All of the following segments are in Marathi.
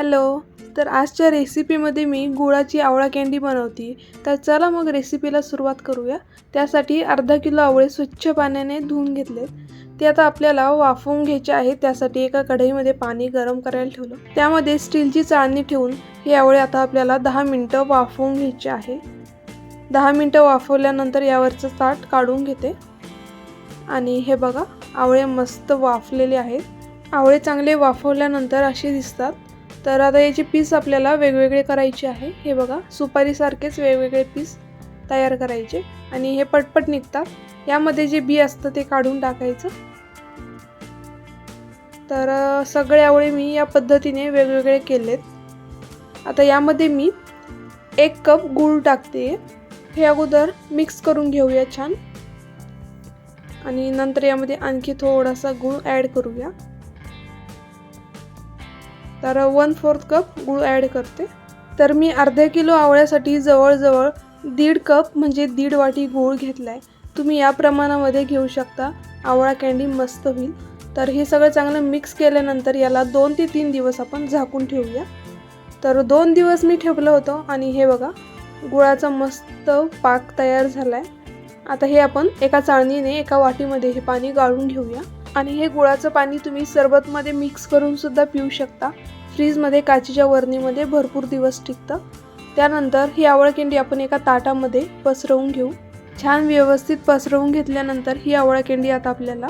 हॅलो तर आजच्या रेसिपीमध्ये मी गुळाची आवळा कँडी बनवते. तर चला मग रेसिपीला सुरुवात करूया. त्यासाठी अर्धा किलो आवळे स्वच्छ पाण्याने धुवून घेतले ते आता आपल्याला वाफवून घ्यायचे आहे त्यासाठी एका कढईमध्ये पाणी गरम करायला ठेवलं. त्यामध्ये स्टीलची चाळणी ठेवून हे आवळे आता आपल्याला दहा मिनटं वाफवून घ्यायचे आहे. दहा मिनटं वाफवल्यानंतर यावरचं ताट काढून घेते. आणि हे बघा आवळे मस्त वाफलेले आहेत. आवळे चांगले वाफवल्यानंतर असे दिसतात. तर आता याचे पीस आपल्याला वेगवेगळे करायचे आहे. हे बघा सुपारीसारखेच वेगवेगळे पीस तयार करायचे आणि हे पटपट निघतात. यामध्ये जे बी असतं ते काढून टाकायचं. तर सगळ्यावेळी सगळे आवळे मी या पद्धतीने वेगवेगळे केलेत. आता यामध्ये मी एक कप गूळ टाकते. हे अगोदर मिक्स करून घेऊया छान. आणि नंतर यामध्ये आणखी थोडासा गूळ ॲड करूया. तर वन फोर्थ कप गूळ ॲड करते. तर मी अर्ध्या किलो आवळ्यासाठी जवळजवळ दीड कप म्हणजे दीड वाटी गूळ घेतला आहे तुम्ही या प्रमाणामध्ये घेऊ शकता. आवळा कँडी मस्त होईल. तर हे सगळं चांगलं मिक्स केल्यानंतर याला दोन ते तीन दिवस आपण झाकून ठेवूया. तर दोन दिवस मी ठेवलं होतं आणि हे बघा गुळाचा मस्त पाक तयार झाला आहे आता हे आपण एका चाळणीने एका वाटीमध्ये हे पाणी गाळून घेऊया. आणि हे गुळाचं पाणी तुम्ही सरबतमध्ये मिक्स करून सुद्धा पिऊ शकता. फ्रीजमध्ये काचेच्या वरणीमध्ये भरपूर दिवस टिकतं. त्यानंतर ही आवळकेंडी आपण एका ताटामध्ये पसरवून घेऊ. छान व्यवस्थित पसरवून घेतल्यानंतर ही आवळकेंडी आता आपल्याला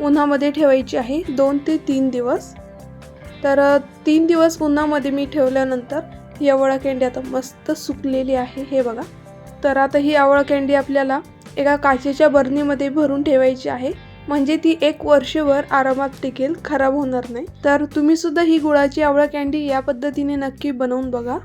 उन्हामध्ये ठेवायची आहे दोन ते तीन दिवस. तर तीन दिवस उन्हामध्ये मी ठेवल्यानंतर ही आवळकेंडी आता मस्त सुकलेली आहे. हे बघा. तर आता ही आवळकेंडी आपल्याला एका काचेच्या बरणीमध्ये भरून ठेवायची आहे. म्हणजे ती एक वर्षभर आरामात टिकेल खराब होणार नाही. तर तुम्ही सुद्धा ही गुळाची आवळा कँडी या पद्धतीने नक्की बनवून बघा.